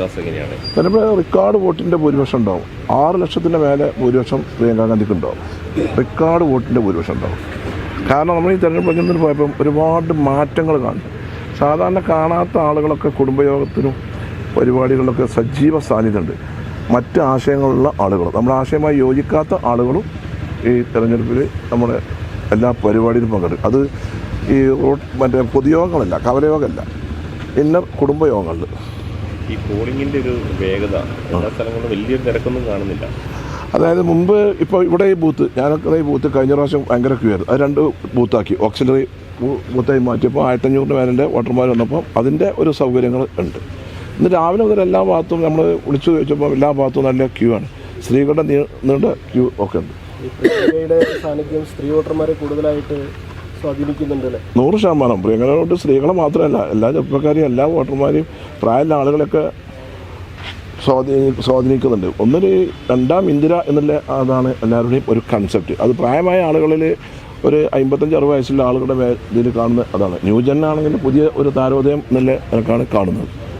വിശ്വാസം എങ്ങനെയാണ്? ചിലപ്പോൾ റെക്കോർഡ് വോട്ടിന്റെ ഭൂരിപക്ഷം ഉണ്ടാവും. ആറ് ലക്ഷത്തിന്റെ മേലെ ഭൂരിപക്ഷം പ്രിയങ്കാ ഗാന്ധിക്ക് ഉണ്ടാവും. റെക്കോർഡ് വോട്ടിന്റെ ഭൂരിപക്ഷം ഉണ്ടാവും. കാരണം നമ്മൾ ഈ തെരഞ്ഞെടുപ്പ് രംഗത്തിന് പോയപ്പം ഒരുപാട് മാറ്റങ്ങൾ കാണും. സാധാരണ കാണാത്ത ആളുകളൊക്കെ കുടുംബയോഗത്തിനും പരിപാടികളിലൊക്കെ സജീവ സാന്നിധ്യമുണ്ട്. മറ്റ് ആശയങ്ങളുള്ള ആളുകൾ. നമ്മുടെ ആശയമായി യോജിക്കാത്ത ആളുകളും ഈ തെരഞ്ഞെടുപ്പിൽ നമ്മുടെ എല്ലാ പരിപാടിയിലും പങ്കെടുക്കും. അത് ഈ മറ്റേ പൊതുയോഗങ്ങളല്ല കവലയോഗമല്ല. ഇന്നർ കുടുംബയോഗങ്ങളിൽ ഈ പോളിംഗിന്റെ ഒരു വേഗത എല്ലാ സ്ഥലങ്ങളിലും വലിയൊരു തിരക്കൊന്നും കാണുന്നില്ല. അതായത് മുമ്പ് ഇപ്പോൾ ഇവിടെ ഈ ബൂത്ത് ഞാനൊക്കെ ഈ ബൂത്ത് കഴിഞ്ഞ പ്രാവശ്യം ഭയങ്കര ക്യൂ ആയിരുന്നു. അത് രണ്ട് ബൂത്താക്കി ഓക്സിലറി ബൂത്തായി മാറ്റിയപ്പോൾ ആയിരത്തഞ്ഞൂറിന് മേലെ വോട്ടർമാർ വന്നപ്പോൾ അതിന്റെ ഒരു സൗകര്യങ്ങൾ ഉണ്ട്. ഇന്ന് രാവിലെ മുതൽ എല്ലാ ഭാഗത്തും നമ്മൾ വിളിച്ചു ചോദിച്ചപ്പോൾ എല്ലാ ഭാഗത്തും നല്ല ക്യൂ ആണ്. സ്ത്രീകളുടെ നീ- നീണ്ട ക്യൂ ഒക്കെ ഉണ്ട്. സാന്നിധ്യം സ്ത്രീ വോട്ടർമാരെ കൂടുതലായിട്ട് നൂറ് ശതമാനം. പ്രിയങ്കരോട്ട് സ്ത്രീകളെ മാത്രമല്ല എല്ലാ ചെറുപ്പക്കാരെയും എല്ലാ വോട്ടർമാരെയും പ്രായമുള്ള ആളുകളൊക്കെ സ്വാധീനി സ്വാധീനിക്കുന്നുണ്ട്. ഒന്നൊരു രണ്ടാം ഇന്ദിര എന്നുള്ള അതാണ് എല്ലാവരുടെയും ഒരു കൺസെപ്റ്റ് അത് പ്രായമായ ആളുകളിൽ ഒരു അമ്പത്തഞ്ച് അറുപത് വയസ്സുള്ള ആളുകളുടെ ഇതിൽ കാണുന്ന അതാണ്. ന്യൂജൻ ആണെങ്കിൽ പുതിയ ഒരു താരോദയം എന്നുള്ള നിലക്കാണ് കാണുന്നത്.